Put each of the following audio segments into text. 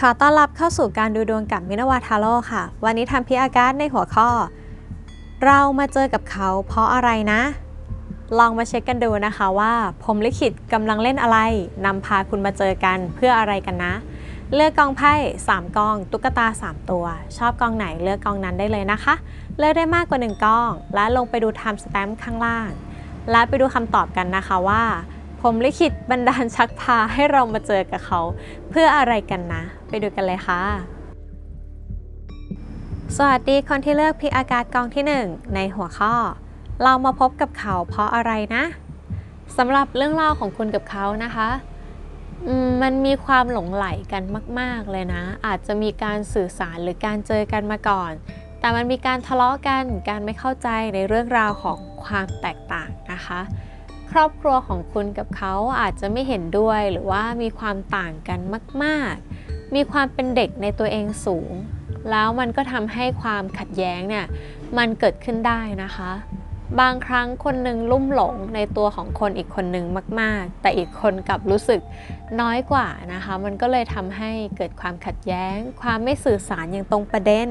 ขอต้อนรับเข้าสู่การดูดวงกับมินาวาทาโร่ค่ะ วันนี้ทำพิอากาศในหัวข้อ เรามาเจอกับเขาเพราะอะไรนะ ลองมาเช็คกันดูนะคะว่าผมลิขิตกำลังเล่นอะไรนำพาคุณมาเจอกันเพื่ออะไรกันนะ เลือกกองไพ่3กอง ตุ๊กตา 3 ตัว ชอบกองไหนเลือกกองนั้นได้เลยนะคะ เลือกได้มากกว่า 1กอง และลงไปดูไทม์สแตมป์ข้างล่าง และไปดูคำตอบกันนะคะว่า ผมลิขิตบันดาลชักพาให้เรามาเจอกับเขา เพื่ออะไรกันนะ ไปดูกันเลยค่ะ สวัสดีคนที่เลือกพิกอากาศกองที่ 1 ในหัวข้อ เรามาพบกับเขาเพราะอะไรนะสำหรับเรื่องเล่าของคุณกับเขานะคะมมันมีความหลงไหลกันมาก ๆ เลยนะ อาจจะมีการสื่อสารหรือการเจอกันมาก่อน แต่มันมีการทะเลาะกัน การไม่เข้าใจในเรื่องราวของความแตกต่างนะคะ ครอบครัวของคุณกับเขาอาจจะไม่เห็นด้วยหรือว่ามีความต่างกันมาก ๆ มีความเป็นเด็กในตัวเองสูง แล้วมันก็ทำให้ความขัดแย้งเนี่ยมันเกิดขึ้นได้นะคะ บางครั้งคนหนึ่งลุ่มหลงในตัวของคนอีกคนหนึ่งมาก ๆ แต่อีกคนกลับรู้สึกน้อยกว่านะคะ มันก็เลยทำให้เกิดความขัดแย้ง ความไม่สื่อสารอย่างตรงประเด็น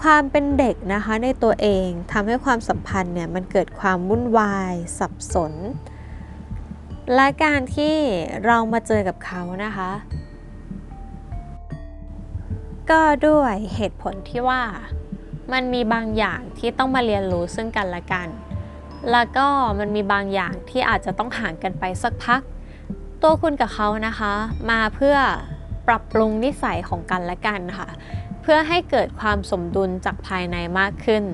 ความเป็นเด็กนะคะในตัวเองทำให้ความสัมพันธ์เนี่ยมันเกิดความวุ่นวาย สับสน และการที่เรามาเจอกับเขานะคะ ก็ด้วยเหตุผลที่ว่ามันมีบางอย่างที่ต้องมาเรียนรู้ซึ่งกันและกัน แล้วก็มันมีบางอย่างที่อาจจะต้องห่างกันไปสักพัก ตัวคุณกับเขานะคะ มาเพื่อปรับปรุงนิสัยของกันและกันค่ะ พื่อให้เกิดความสมดุลจากภายในมากขึ้น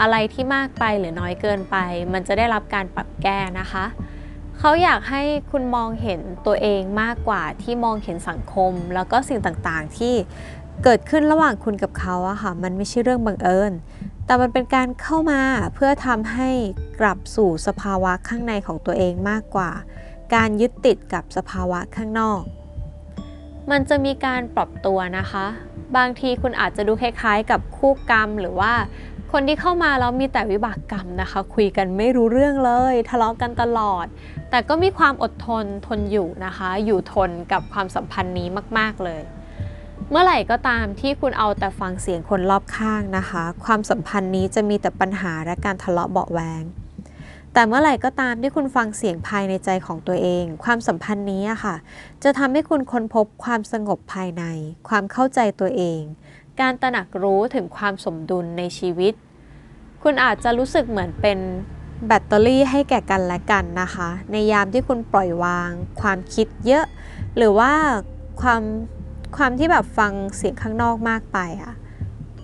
อะไรที่มากไปหรือน้อยเกินไป มันจะได้รับการปรับแก้นะคะ เขาอยากให้คุณมองเห็นตัวเองมากกว่าที่มองเห็นสังคม แล้วก็สิ่งต่างๆที่เกิดขึ้นระหว่างคุณกับเขาอะค่ะ มันไม่ใช่เรื่องบังเอิญ แต่มันเป็นการเข้ามาเพื่อทำให้กลับสู่สภาวะข้างในของตัวเองมากกว่า การยึดติดกับสภาวะข้างนอก มันจะมีการปรับตัวนะคะ บางทีคุณอาจจะดูคล้ายๆ กับคู่กรรมหรือว่าคนที่เข้ามาแล้วมีแต่วิบากกรรมนะคะ คุยกันไม่รู้เรื่องเลย ทะเลาะกันตลอด แต่ก็มีความอดทนทนอยู่นะคะ อยู่ทนกับความสัมพันธ์นี้มาก ๆเลย เมื่อไหร่ก็ตามที่คุณเอาแต่ฟังเสียงคนรอบข้างนะคะ ความสัมพันธ์นี้จะมีแต่ปัญหาและการทะเลาะเบาแวง แต่เมื่อไหร่ก็ตามที่คุณฟังเสียงภายในใจของตัวเอง ความสัมพันธ์นี้ค่ะ จะทำให้คุณค้นพบความสงบภายใน ความเข้าใจตัวเอง การตระหนักรู้ถึงความสมดุลในชีวิต คุณอาจจะรู้สึกเหมือนเป็นแบตเตอรี่ให้แก่กันและกันนะคะ ในยามที่คุณปล่อยวาง ความคิดเยอะ หรือว่าความความที่แบบฟังเสียงข้างนอกมากไปอะ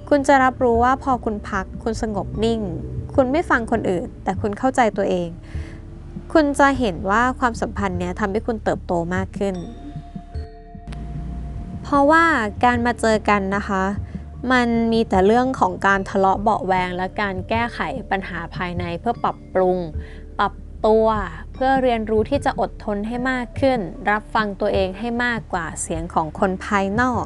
คุณจะรับรู้ว่าพอคุณพักคุณสงบนิ่ง คุณไม่ฟังคนอื่น แต่คุณเข้าใจตัวเอง คุณจะเห็นว่าความสัมพันธ์เนี้ยทำให้คุณเติบโตมากขึ้น เพราะว่าการมาเจอกันนะคะ มันมีแต่เรื่องของการทะเลาะเบาแวงและการแก้ไขปัญหาภายในเพื่อปรับปรุง ปรับตัวเพื่อเรียนรู้ที่จะอดทนให้มากขึ้น รับฟังตัวเองให้มากกว่าเสียงของคนภายนอก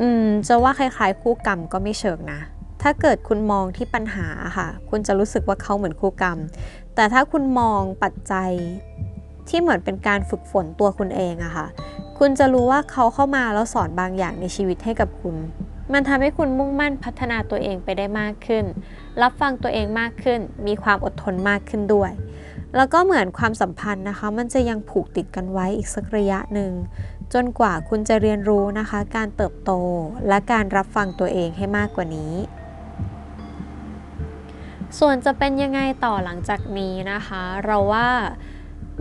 อืม จะว่าคล้ายๆคู่กรรมก็ไม่เชิงนะ ถ้าเกิดคุณมองที่ปัญหาค่ะ คุณจะรู้สึกว่าเขาเหมือนคู่กรรม แต่ถ้าคุณมองปัจจัยที่เหมือนเป็นการฝึกฝนตัวคุณเองอะค่ะ คุณจะรู้ว่าเขาเข้ามาแล้วสอนบางอย่างในชีวิตให้กับคุณ มันทำให้คุณมุ่งมั่นพัฒนาตัวเองไปได้มากขึ้น รับฟังตัวเองมากขึ้น มีความอดทนมากขึ้นด้วย แล้วก็เหมือนความสัมพันธ์นะคะ มันจะยังผูกติดกันไว้อีกสักระยะหนึ่ง จนกว่าคุณจะเรียนรู้นะคะ การเติบโตและการรับฟังตัวเองให้มากกว่านี้ ส่วนจะเป็นยังไงต่อหลังจากนี้นะคะ เราว่า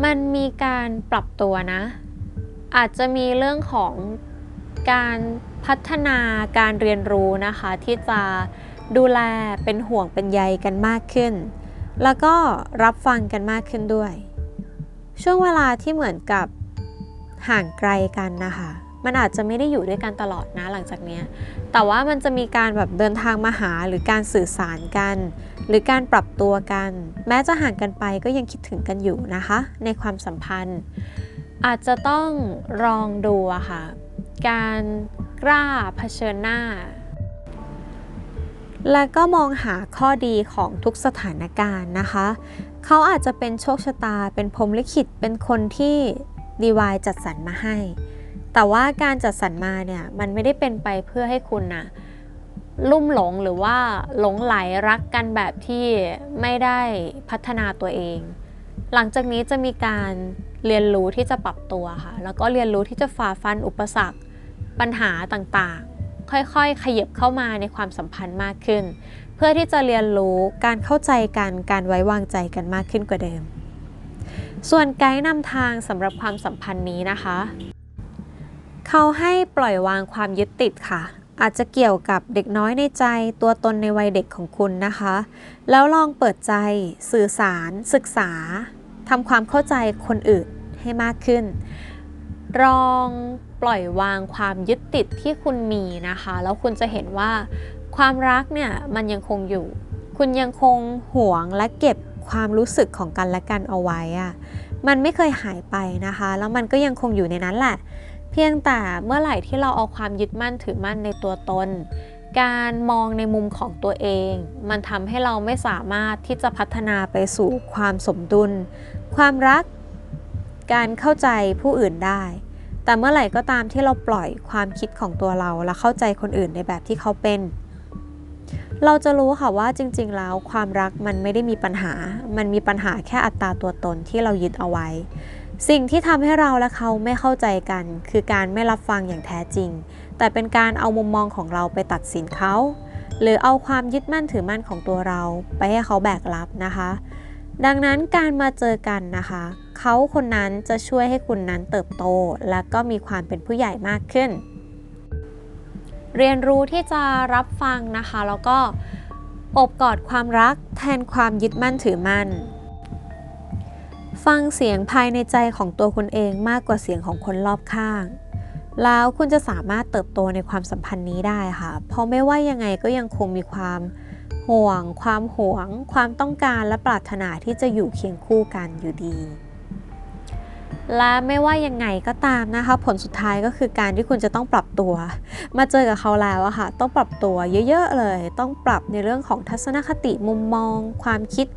มันมีการปรับตัวนะ อาจจะมีเรื่องของการพัฒนาการเรียนรู้นะคะ ที่จะดูแลเป็นห่วงเป็นใยกันมากขึ้น แล้วก็รับฟังกันมากขึ้นด้วย ช่วงเวลาที่เหมือนกับห่างไกลกันนะคะ มันอาจจะไม่ได้อยู่ด้วยกันตลอดนะหลังจากนี้แต่ว่ามันจะมีการแบบเดินทางมาหาหรือการสื่อสารกัน หรือการปรับตัวกัน แม้จะห่างกันไปก็ยังคิดถึงกันอยู่นะคะ ในความสัมพันธ์ อาจจะต้องลองดูอะค่ะ การกล้าเผชิญหน้า และก็มองหาข้อดีของทุกสถานการณ์นะคะ เขาอาจจะเป็นโชคชะตาเป็นพรมลิขิตเป็นคนที่ดีวายจัดสรรมาให้ แต่ว่าการจัดสรรมาเนี่ยมันไม่ได้เป็นไปเพื่อให้คุณนะลุ่มหลงหรือว่าหลงไหลรักกันแบบที่ไม่ได้พัฒนาตัวเอง หลังจากนี้จะมีการเรียนรู้ที่จะปรับตัวค่ะ แล้วก็เรียนรู้ที่จะฝ่าฟันอุปสรรค ปัญหาต่างๆ ค่อยๆ ขยับเข้ามาในความสัมพันธ์มากขึ้น เพื่อที่จะเรียนรู้การเข้าใจกัน การไว้วางใจกันมากขึ้นกว่าเดิม ส่วนไกด์นำทางสำหรับความสัมพันธ์นี้นะคะ เขาให้ปล่อยวางความยึดติดค่ะ อาจจะเกี่ยวกับเด็กน้อยในใจตัวตนในวัยเด็กของคุณนะคะ แล้วลองเปิดใจสื่อสาร ศึกษาทำความเข้าใจคนอื่นให้มากขึ้นลองปล่อยวางความยึดติดที่คุณมีนะคะ แล้วคุณจะเห็นว่าความรักเนี่ยมันยังคงอยู่ คุณยังคงหวงและเก็บความรู้สึกของกันและกันเอาไว้อะมันไม่เคยหายไปนะคะ แล้วมันก็ยังคงอยู่ในนั้นแหละ เพียงแต่เมื่อไหร่ที่เราเอาความยึดมั่นถือมั่นในตัวตน การมองในมุมของตัวเอง มันทำให้เราไม่สามารถที่จะพัฒนาไปสู่ความสมดุล ความรัก การเข้าใจผู้อื่นได้ แต่เมื่อไหร่ก็ตามที่เราปล่อยความคิดของตัวเรา และเข้าใจคนอื่นในแบบที่เขาเป็น เราจะรู้ค่ะว่าจริง ๆ แล้วความรักมันไม่ได้มีปัญหา มันมีปัญหาแค่อัตราตัวตนที่เรายึดเอาไว้ สิ่งที่ทำให้เราและเขาไม่เข้าใจกัน คือการไม่รับฟังอย่างแท้จริง แต่เป็นการเอามุมมองของเราไปตัดสินเขา หรือเอาความยึดมั่นถือมั่นของตัวเรา ไปให้เขาแบกรับนะคะ ดังนั้นการมาเจอกันนะคะ เขาคนนั้นจะช่วยให้คุณนั้นเติบโต และก็มีความเป็นผู้ใหญ่มากขึ้น เรียนรู้ที่จะรับฟังนะคะ แล้วก็อบกอดความรักแทนความยึดมั่นถือมั่น ฟังเสียงภายในใจของตัวคุณเองมากกว่าเสียงของคนรอบข้าง แล้วคุณจะสามารถเติบโตในความสัมพันธ์นี้ได้ค่ะ เพราะไม่ว่ายังไงก็ยังคงมีความห่วง ความหวง ความต้องการและปรารถนาที่จะอยู่เคียงคู่กันอยู่ดี และไม่ว่ายังไงก็ตามนะคะ ผลสุดท้ายก็คือการที่คุณจะต้องปรับตัว มาเจอกับเขาแล้วอะค่ะ ต้องปรับตัวเยอะๆเลย ต้องปรับในเรื่องของทัศนคติมุมมอง ความคิด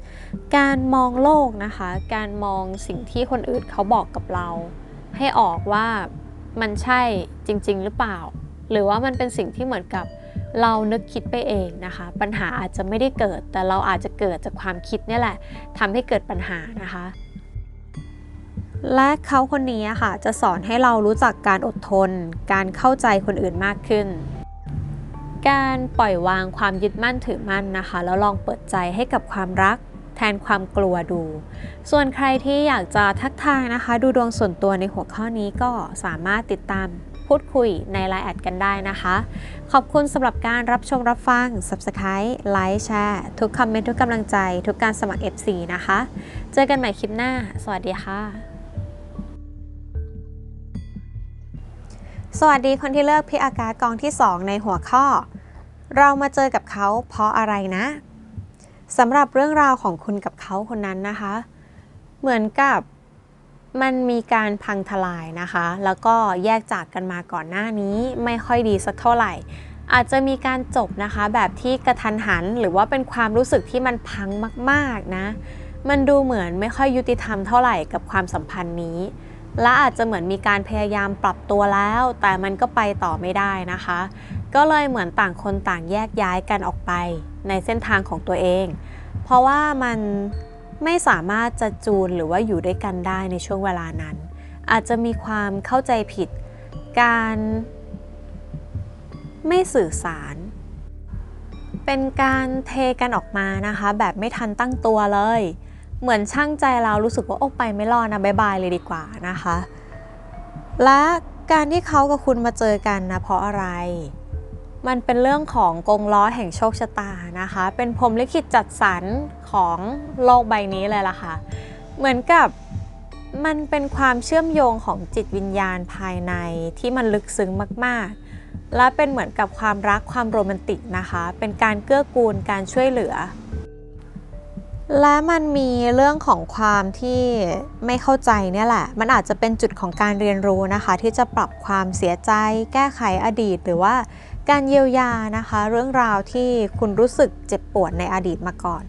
การมองโลกนะคะ การมองสิ่งที่คนอื่นเขาบอกกับเรา ให้ออกว่ามันใช่จริง ๆ หรือเปล่า หรือว่ามันเป็นสิ่งที่เหมือนกับเรานึกคิดไปเองนะคะ ปัญหาอาจจะไม่ได้เกิด แต่เราอาจจะเกิดจากความคิดนี่แหละทำให้เกิดปัญหานะคะ และเขาคนนี้ค่ะ จะสอนให้เรารู้จักการอดทน การเข้าใจคนอื่นมากขึ้น การปล่อยวางความยึดมั่นถือมั่นนะคะ แล้วลองเปิดใจให้กับความรัก แทนความกลัวดู ส่วนใครที่อยากจะทักทายนะคะ ดูดวงส่วนตัวในหัวข้อนี้ก็สามารถติดตามพูดคุยในไลน์แอดกันได้นะคะ ขอบคุณสำหรับการรับชมรับฟัง Subscribe ไลค์แชร์ทุกคอมเมนต์ทุกกำลังใจ ทุกการสมัคร FC นะคะ เจอกันใหม่คลิปหน้า สวัสดีค่ะ สวัสดีคนที่เลือกพิอากาศกองที่ 2 ในหัวข้อ เรามาเจอกับเขาเพราะอะไรนะสำหรับเรื่องราวของคุณกับเขาคนนั้นนะคะ เหมือนกับมันมีการพังทลายนะคะ แล้วก็แยกจากกันมาก่อนหน้านี้ไม่ค่อยดีสักเท่าไหร่ อาจจะมีการจบนะคะ แบบที่กระทันหัน หรือว่าเป็นความรู้สึกที่มันพังมาก ๆนะ มันดูเหมือนไม่ค่อยยุติธรรมเท่าไหร่กับความสัมพันธ์นี้ และอาจจะเหมือนมีการพยายามปรับตัวแล้ว แต่มันก็ไปต่อไม่ได้นะคะ ก็เลยเหมือนต่างคนต่างแยกย้ายกันออกไปในเส้นทางของตัวเอง เพราะว่ามันไม่สามารถจะจูนหรือว่าอยู่ด้วยกันได้ในช่วงเวลานั้น อาจจะมีความเข้าใจผิด การไม่สื่อสาร เป็นการเทกันออกมานะคะ แบบไม่ทันตั้งตัวเลย เหมือนช่างใจเรารู้สึกว่าโอ้ไปไม่รอดนะบายบายเลยดีกว่านะคะ และการที่เขากับคุณมาเจอกันนะเพราะอะไร มันเป็นเรื่องของกงล้อแห่งโชคชะตานะคะ เป็นพรมลิขิตจัดสรรของโลกใบนี้เลยล่ะค่ะ เหมือนกับมันเป็นความเชื่อมโยงของจิตวิญญาณภายในที่มันลึกซึ้งมาก ๆ และเป็นเหมือนกับความรักความโรแมนติกนะคะ เป็นการเกื้อกูลการช่วยเหลือ และมันมีเรื่องของความที่ไม่เข้าใจเนี่ยแหละ มันอาจจะเป็นจุดของการเรียนรู้นะคะ ที่จะปรับความเสียใจ แก้ไขอดีต หรือว่าการเยียวยานะคะ เรื่องราวที่คุณรู้สึกเจ็บปวดในอดีตมาก่อน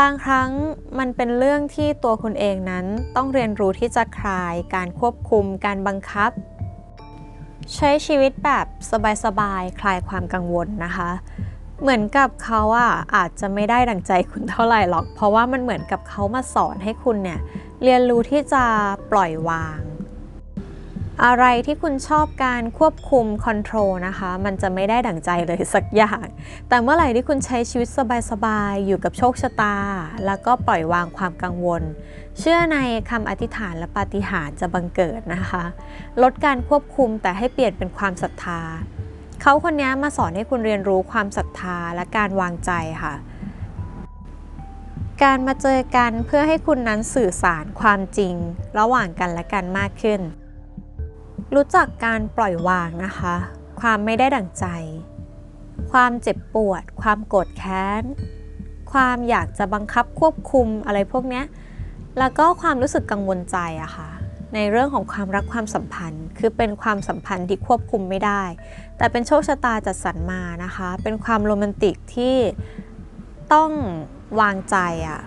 บางครั้งมันเป็นเรื่องที่ตัวคุณเองนั้นต้องเรียนรู้ที่จะคลาย การควบคุม การบังคับ ใช้ชีวิตแบบสบายๆคลายความกังวลนะคะ เหมือนกับเขาอะอาจจะไม่ได้ดังใจคุณเท่าไหร่หรอก เพราะว่ามันเหมือนกับเขามาสอนให้คุณเนี่ยเรียนรู้ที่จะปล่อยวาง อะไรที่คุณชอบการควบคุมคอนโทรลนะคะ มันจะไม่ได้ดั่งใจเลยสักอย่าง แต่เมื่อไหร่ที่คุณใช้ชีวิตสบายๆอยู่กับโชคชะตา แล้วก็ปล่อยวางความกังวล เชื่อในคำอธิษฐานและปาฏิหาริย์จะบังเกิดนะคะ ลดการควบคุมแต่ให้เปลี่ยนเป็นความศรัทธา เขาคนนี้มาสอนให้คุณเรียนรู้ความศรัทธาและการวางใจค่ะ การมาเจอกันเพื่อให้คุณนั้นสื่อสารความจริง ระหว่างกันและกันมากขึ้น รู้จักการปล่อยวางนะคะ ความไม่ได้ดั่งใจ ความเจ็บปวด ความโกรธแค้น ความอยากจะบังคับควบคุมอะไรพวกนี้แล้วก็ความรู้สึกกังวลใจอะค่ะ ในเรื่องของความรักความสัมพันธ์ คือเป็นความสัมพันธ์ที่ควบคุมไม่ได้ แต่เป็นโชคชะตาจัดสรรมานะคะ เป็นความโรแมนติกที่ต้องวางใจอะ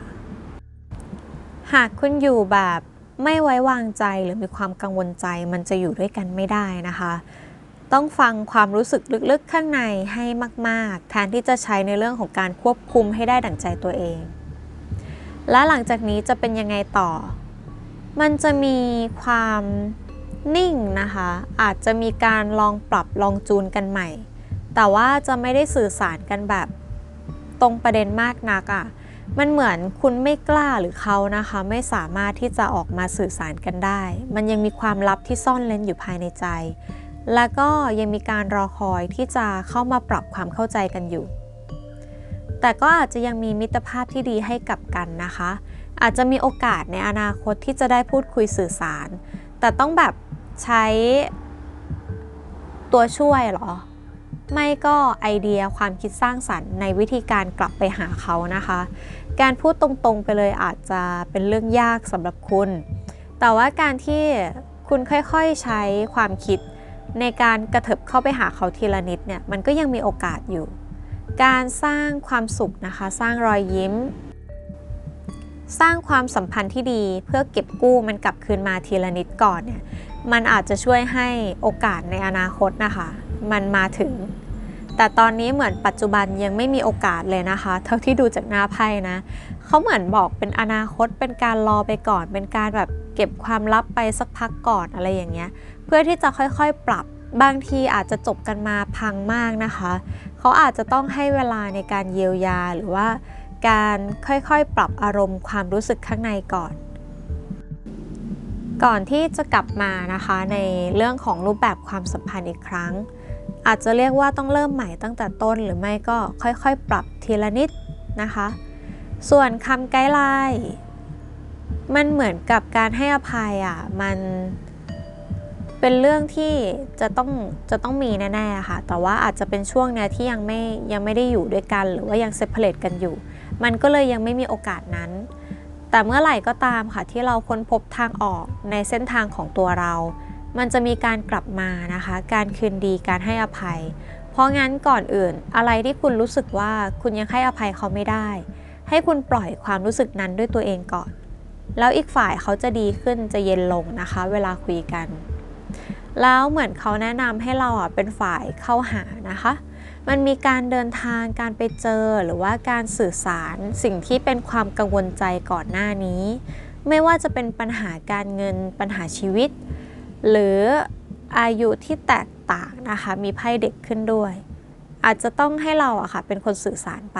หากคุณอยู่แบบไม่ไว้วางใจหรือมีความกังวลใจมันจะอยู่ด้วยกันไม่ได้นะคะ ต้องฟังความรู้สึกลึกๆข้างในให้มากๆ แทนที่จะใช้ในเรื่องของการควบคุมให้ได้ดั่งใจตัวเอง และหลังจากนี้จะเป็นยังไงต่อ มันจะมีความนิ่งนะคะ อาจจะมีการลองปรับลองจูนกันใหม่ แต่ว่าจะไม่ได้สื่อสารกันแบบตรงประเด็นมากนักอะ่ะ มันเหมือนคุณไม่กล้าหรือเขานะคะ ไม่สามารถที่จะออกมาสื่อสารกันได้ มันยังมีความลับที่ซ่อนเล้นอยู่ภายในใจ แล้วก็ยังมีการรอคอยที่จะเข้ามาปรับความเข้าใจกันอยู่ แต่ก็อาจจะยังมีมิตรภาพที่ดีให้กับกันนะคะ อาจจะมีโอกาสในอนาคตที่จะได้พูดคุยสื่อสาร แต่ต้องแบบใช้ตัวช่วยเหรอ ไม่ก็ไอเดียความคิดสร้างสรรค์ในวิธีการกลับไปหาเขานะคะ การพูดตรงๆไปเลยอาจจะเป็นเรื่องยากสำหรับคุณ แต่ว่าการที่คุณค่อยๆใช้ความคิดในการกระเถิบเข้าไปหาเขาทีละนิดเนี่ยมันก็ยังมีโอกาสอยู่ การสร้างความสุขนะคะ สร้างรอยยิ้ม สร้างความสัมพันธ์ที่ดีเพื่อเก็บกู้มันกลับคืนมาทีละนิดก่อนเนี่ยมันอาจจะช่วยให้โอกาสในอนาคตนะคะ มันมาถึง แต่ตอนนี้เหมือนปัจจุบันยังไม่มีโอกาสเลยนะคะ เท่าที่ดูจากหน้าไพ่นะเขาเหมือนบอกเป็นอนาคตเป็นการรอไปก่อน เป็นการแบบเก็บความลับไปสักพักก่อนอะไรอย่างเงี้ย เพื่อที่จะค่อยๆปรับบางทีอาจจะจบกันมาพังมากนะคะ เขาอาจจะต้องให้เวลาในการเยียวยาหรือว่า การค่อยๆ ปรับอารมณ์ความรู้สึกข้างในก่อน ก่อนที่จะกลับมานะคะในเรื่องของรูปแบบความสัมพันธ์อีกครั้ง อาจจะเรียกว่าต้องเริ่มใหม่ตั้งแต่ต้นหรือไม่ก็ค่อยๆ ปรับทีละนิดนะคะ ส่วนคำไกด์ไลน์มันเหมือนกับการให้อภัยอะมันเป็นเรื่องที่จะต้องจะต้องมีแน่ๆค่ะ แต่ว่าอาจจะเป็นช่วงเนี้ยที่ยังไม่ยังไม่ได้อยู่ด้วยกัน หรือว่ายังเซปเปอร์เลตกันอยู่ มันก็เลยยังไม่มีโอกาสนั้น แต่เมื่อไหร่ก็ตามค่ะที่เราค้นพบทางออกในเส้นทางของตัวเรา มันจะมีการกลับมานะคะ การคืนดีการให้อภัย เพราะงั้นก่อนอื่น อะไรที่คุณรู้สึกว่าคุณยังให้อภัยเขาไม่ได้ ให้คุณปล่อยความรู้สึกนั้นด้วยตัวเองก่อน แล้วอีกฝ่ายเขาจะดีขึ้นจะเย็นลงนะคะ เวลาคุยกัน แล้วเหมือนเขาแนะนำให้เราอะเป็นฝ่ายเข้าหานะคะ มันมีการเดินทางการไปเจอหรือว่าการสื่อสารสิ่งที่เป็นความกังวลใจก่อนหน้านี้ ไม่ว่าจะเป็นปัญหาการเงินปัญหาชีวิต หรืออายุที่แตกต่างนะคะมีไพ่เด็กขึ้นด้วย อาจจะต้องให้เราอะค่ะเป็นคนสื่อสารไป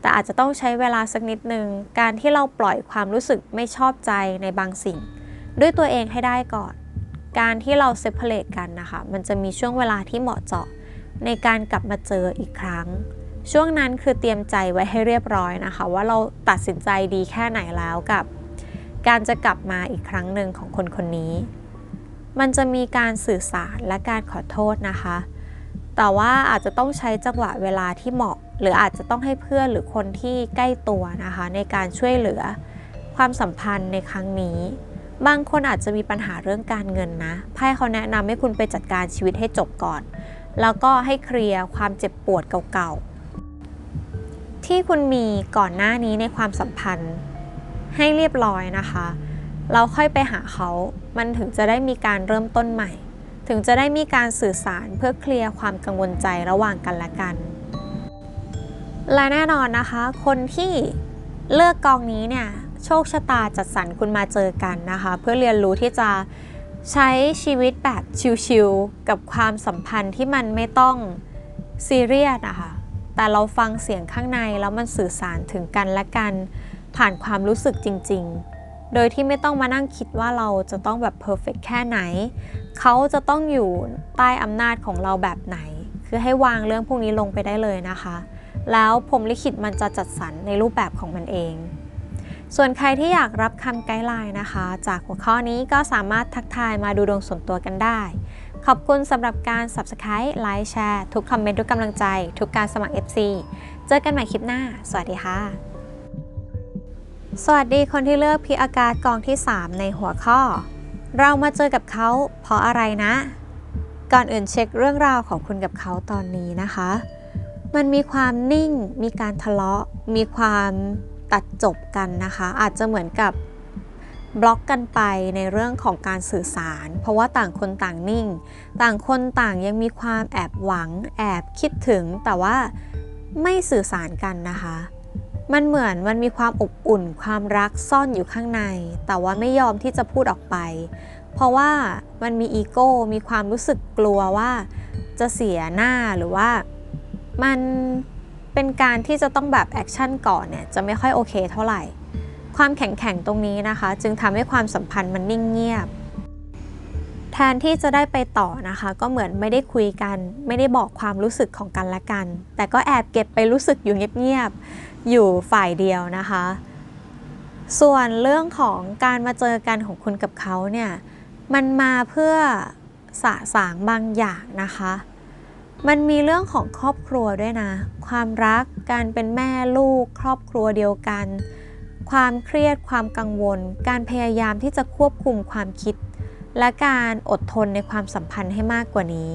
แต่อาจจะต้องใช้เวลาสักนิดนึงการที่เราปล่อยความรู้สึกไม่ชอบใจในบางสิ่ง ด้วยตัวเองให้ได้ก่อน การที่เราเซปเปอร์เลตกันนะคะ มันจะมีช่วงเวลาที่เหมาะเจาะ ในการกลับมาเจออีกครั้ง ช่วงนั้นคือเตรียมใจไว้ให้เรียบร้อยนะคะ ว่าเราตัดสินใจดีแค่ไหนแล้วกับ การจะกลับมาอีกครั้งหนึ่งของคนคนนี้ มันจะมีการสื่อสารและการขอโทษนะคะ แต่ว่าอาจจะต้องใช้จังหวะเวลาที่เหมาะ หรืออาจจะต้องให้เพื่อนหรือคนที่ใกล้ตัวนะคะ ในการช่วยเหลือความสัมพันธ์ในครั้งนี้ บางคนอาจจะมีปัญหาเรื่องการเงินนะไพ่เขาแนะนำให้คุณไปจัดการชีวิตให้จบก่อน แล้วก็ให้เคลียร์ความเจ็บปวดเก่าๆ ที่คุณมีก่อนหน้านี้ในความสัมพันธ์ ให้เรียบร้อยนะคะ เราค่อยไปหาเขา มันถึงจะได้มีการเริ่มต้นใหม่ ถึงจะได้มีการสื่อสารเพื่อเคลียร์ความกังวลใจระหว่างกันและกัน และแน่นอนนะคะ คนที่เลือกกองนี้เนี่ย โชคชะตาจัดสรรคุณมาเจอกันนะคะ เพื่อเรียนรู้ที่จะ ใช้ชีวิตแบบชิลๆกับความสัมพันธ์ที่มันไม่ต้องซีเรียสนะคะแต่เราฟังเสียงข้างในแล้วมันสื่อสารถึงกันและกัน ผ่านความรู้สึกจริง ๆ โดยที่ไม่ต้องมานั่งคิดว่าเราจะต้องแบบเพอร์เฟกแค่ไหน เขาจะต้องอยู่ใต้อำนาจของเราแบบไหน คือให้วางเรื่องพวกนี้ลงไปได้เลยนะคะ แล้วผมลิขิตมันจะจัดสรรในรูปแบบของมันเอง ส่วนใครที่อยากรับคำไกด์ไลน์นะคะ จากหัวข้อนี้ก็สามารถทักทายมาดูดวงส่วนตัวกันได้ ขอบคุณสำหรับการ Subscribe ไลค์แชร์ทุกคอมเมนต์ทุกกำลังใจ ทุกการสมัคร FC เจอกันใหม่คลิปหน้า สวัสดีค่ะ สวัสดีคนที่เลือกพีอากาศกองที่ 3 ในหัวข้อ เรามาเจอกับเขาเพราะอะไรนะ ก่อนอื่นเช็คเรื่องราวของคุณกับเขาตอนนี้นะคะ มันมีความนิ่ง มีการทะเลาะ มีความ ตัดจบกันนะคะ อาจจะเหมือนกับบล็อกกันไปในเรื่องของการสื่อสาร เพราะว่าต่างคนต่างนิ่ง ต่างคนต่างยังมีความแอบหวัง แอบคิดถึง แต่ว่าไม่สื่อสารกันนะคะ มันเหมือนมันมีความอบอุ่น ความรักซ่อนอยู่ข้างใน แต่ว่าไม่ยอมที่จะพูดออกไป เพราะว่ามันมีอีโก้ มีความรู้สึกกลัวว่าจะเสียหน้าหรือว่ามัน เป็นการที่จะต้องแบบแอคชั่นก่อนเนี่ยจะไม่ค่อยโอเคเท่าไหร่ ความแข็งแข็งตรงนี้นะคะ จึงทำให้ความสัมพันธ์มันนิ่งเงียบ แทนที่จะได้ไปต่อนะคะ ก็เหมือนไม่ได้คุยกัน ไม่ได้บอกความรู้สึกของกันและกัน แต่ก็แอบเก็บไปรู้สึกอยู่เงียบๆอยู่ฝ่ายเดียวนะคะ ส่วนเรื่องของการมาเจอกันของคุณกับเขาเนี่ยมันมาเพื่อสะสางบางอย่างนะคะ มันมีเรื่องของครอบครัวด้วยนะ ความรักการเป็นแม่ลูก ครอบครัวเดียวกัน ความเครียดความกังวล การพยายามที่จะควบคุมความคิด และการอดทนในความสัมพันธ์ให้มากกว่านี้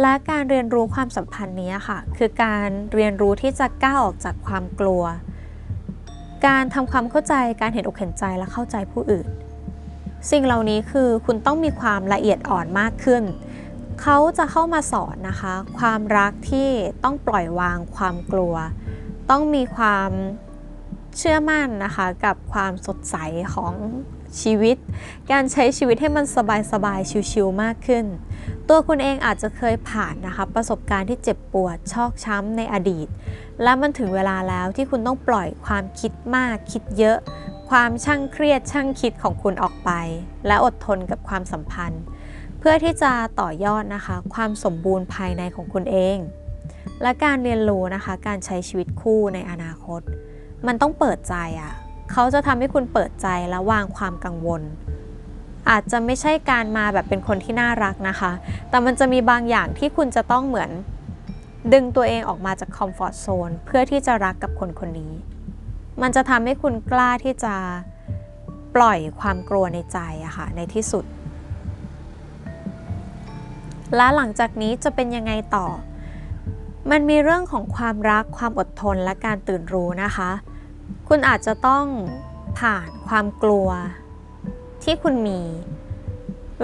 และการเรียนรู้ความสัมพันธ์นี้ค่ะ คือการเรียนรู้ที่จะก้าวออกจากความกลัว การทำความเข้าใจการเห็นอกเห็นใจและเข้าใจผู้อื่น สิ่งเหล่านี้คือคุณต้องมีความละเอียดอ่อนมากขึ้น เขาจะเข้ามาสอนนะคะ ความรักที่ต้องปล่อยวางความกลัว ต้องมีความเชื่อมั่นนะคะกับความสดใสของชีวิต การใช้ชีวิตให้มันสบายๆ ชิวๆมากขึ้น ตัวคุณเองอาจจะเคยผ่านนะคะ ประสบการณ์ที่เจ็บปวด ชอกช้ำในอดีต และมันถึงเวลาแล้วที่คุณต้องปล่อยความคิดมากคิดเยอะ ความช่างเครียดช่างคิดของคุณออกไป และอดทนกับความสัมพันธ์ เพื่อที่จะต่อยอดนะคะ ความสมบูรณ์ภายในของคุณเอง และการเรียนรู้นะคะ การใช้ชีวิตคู่ในอนาคต มันต้องเปิดใจอะ่ะเขาจะทำให้คุณเปิดใจและวางความกังวล อาจจะไม่ใช่การมาแบบเป็นคนที่น่ารักนะคะ แต่มันจะมีบางอย่างที่คุณจะต้องเหมือน ดึงตัวเองออกมาจากคอมฟอร์ทโซนเพื่อที่จะรักกับคนคนนี้ มันจะทำให้คุณกล้าที่จะปล่อยความกลัวในใจอะค่ะในที่สุด และหลังจากนี้จะเป็นยังไงต่อ มันมีเรื่องของความรักความอดทนและการตื่นรู้นะคะ คุณอาจจะต้องผ่านความกลัว ที่คุณมี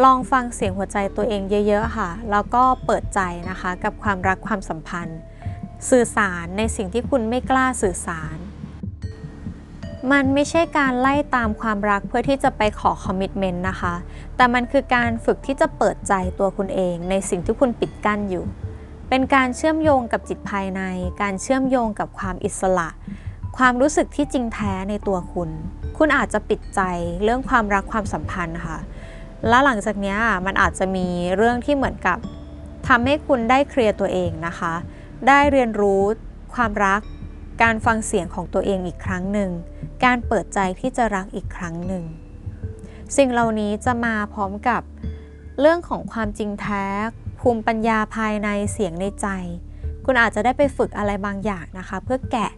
ลองฟังเสียงหัวใจตัวเองเยอะ ๆ ค่ะ แล้วก็เปิดใจนะคะกับความรักความสัมพันธ์ สื่อสารในสิ่งที่คุณไม่กล้าสื่อสาร มันไม่ใช่การไล่ตามความรักเพื่อที่จะไปขอคอมมิชเมนต์นะคะ แต่มันคือการฝึกที่จะเปิดใจตัวคุณเองในสิ่งที่คุณปิดกั้นอยู่ เป็นการเชื่อมโยงกับจิตภายใน การเชื่อมโยงกับความอิสระ ความรู้สึกที่จริงแท้ในตัวคุณ คุณอาจจะปิดใจเรื่องความรักความสัมพันธ์ค่ะ และหลังจากนี้มันอาจจะมีเรื่องที่เหมือนกับทำให้คุณได้เคลียร์ตัวเองนะคะ ได้เรียนรู้ความรัก การฟังเสียงของตัวเองอีกครั้งหนึ่ง การเปิดใจที่จะรักอีกครั้งหนึ่ง สิ่งเหล่านี้จะมาพร้อมกับเรื่องของความจริงแท้ ภูมิปัญญาภายในเสียงในใจ คุณอาจจะได้ไปฝึกอะไรบางอย่างนะคะ เพื่อแกะ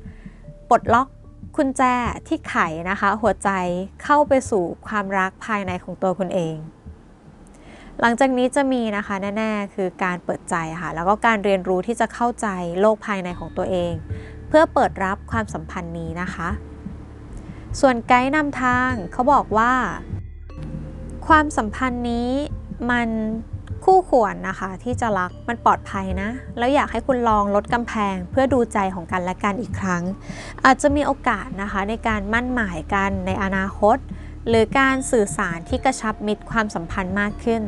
ปลดล็อกกุญแจที่ไขนะคะ หัวใจเข้าไปสู่ความรักภายในของตัวคุณเอง หลังจากนี้จะมีนะคะแน่ๆคือการเปิดใจค่ะ แล้วก็การเรียนรู้ที่จะเข้าใจโลกภายในของตัวเอง เพื่อเปิดรับความสัมพันธ์นี้นะคะ ส่วนไกด์นำทางเขาบอกว่า ความสัมพันธ์นี้มันคู่ควรนะคะที่จะรักมันปลอดภัยนะ แล้วอยากให้คุณลองลดกำแพงเพื่อดูใจของกันและกันอีกครั้ง อาจจะมีโอกาสนะคะในการมั่นหมายกันในอนาคต หรือการสื่อสารที่กระชับมิตรความสัมพันธ์มากขึ้น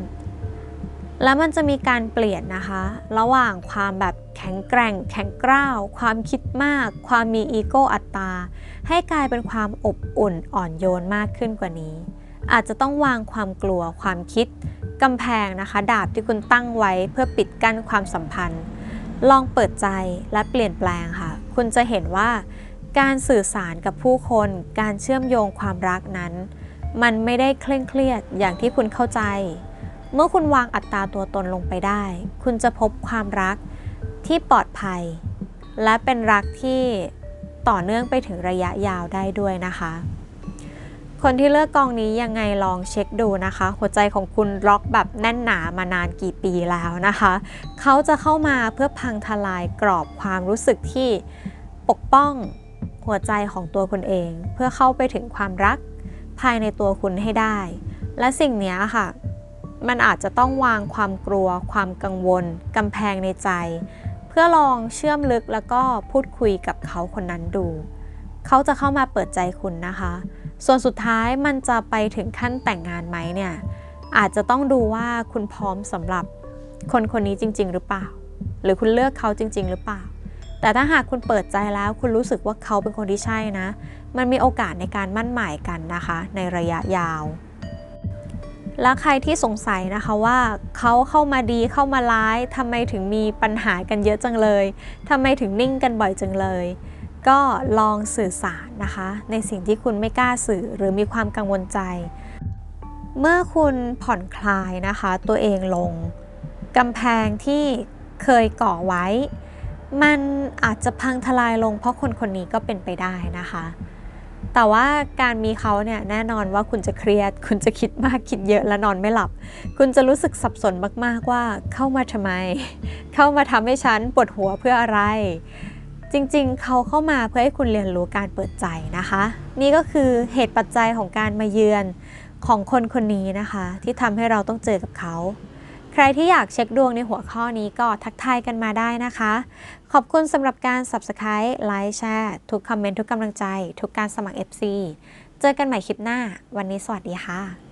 แล้วมันจะมีการเปลี่ยนนะคะ ระหว่างความแบบ แข็งแกร่ง แข็งกร้าว ความคิดมาก ความมีอีโก้อัตตา ให้กลายเป็นความอบอุ่นอ่อนโยนมากขึ้นกว่านี้ อาจจะต้องวางความกลัวความคิดกำแพงนะคะ ดาบที่คุณตั้งไว้เพื่อปิดกั้นความสัมพันธ์ ลองเปิดใจและเปลี่ยนแปลงค่ะ คุณจะเห็นว่า การสื่อสารกับผู้คน การเชื่อมโยงความรักนั้น มันไม่ได้เคร่งเครียดอย่างที่คุณเข้าใจ เมื่อคุณวางอัตราตัวตนลงไปได้ คุณจะพบความรัก ที่ปลอดภัย และเป็นรักที่ต่อเนื่องไปถึงระยะยาวได้ด้วยนะคะ คนที่เลือกกองนี้ยังไงลองเช็คดูนะคะ หัวใจของคุณล็อกแบบแน่นหนามานานกี่ปีแล้วนะคะ เขาจะเข้ามาเพื่อพังทลายกรอบความรู้สึกที่ปกป้องหัวใจของตัวคุณเอง เพื่อเข้าไปถึงความรักภายในตัวคุณให้ได้ และสิ่งนี้ค่ะ มันอาจจะต้องวางความกลัว ความกังวลกำแพงในใจ เพื่อลองเชื่อมลึกแล้วก็พูดคุยกับเขาคนนั้นดู เขาจะเข้ามาเปิดใจคุณนะคะ ส่วนสุดท้ายมันจะไปถึงขั้นแต่งงานไหมเนี่ย อาจจะต้องดูว่าคุณพร้อมสำหรับคนคนนี้จริง ๆ หรือเปล่า หรือคุณเลือกเขาจริง ๆ หรือเปล่า แต่ถ้าหากคุณเปิดใจแล้ว คุณรู้สึกว่าเขาเป็นคนที่ใช่นะ มันมีโอกาสในการมั่นหมายกันนะคะ ในระยะยาว แล้วใครที่สงสัยนะคะว่าเขาเข้ามาดีเข้ามาร้ายทำไมถึงมีปัญหากันเยอะจังเลยทำไมถึงนิ่งกันบ่อยจังเลย ก็ลองสื่อสารนะคะ ในสิ่งที่คุณไม่กล้าสื่อหรือมีความกังวลใจ เมื่อคุณผ่อนคลายนะคะ ตัวเองลงกำแพงที่เคยก่อไว้ มันอาจจะพังทลายลงเพราะคนคนนี้ก็เป็นไปได้นะคะ แต่ว่าการมีเขาเนี่ยแน่นอนว่าคุณจะเครียด คุณจะคิดมากคิดเยอะและนอนไม่หลับ คุณจะรู้สึกสับสนมากๆว่าเข้ามาทำไม เข้ามาทำให้ฉันปวดหัวเพื่ออะไร จริงๆ เขาเข้ามาเพื่อให้คุณเรียนรู้การเปิดใจนะคะ นี่ก็คือเหตุปัจจัยของการมาเยือนของคนคนนี้นะคะ ที่ทำให้เราต้องเจอกับเขา ใครที่อยากเช็คดวงในหัวข้อนี้ก็ทักทายกันมาได้นะคะ ขอบคุณสำหรับการ Subscribe ไลค์แชร์ทุกคอมเมนต์ ทุกกำลังใจ ทุกการสมัคร FC เจอกันใหม่คลิปหน้า วันนี้สวัสดีค่ะ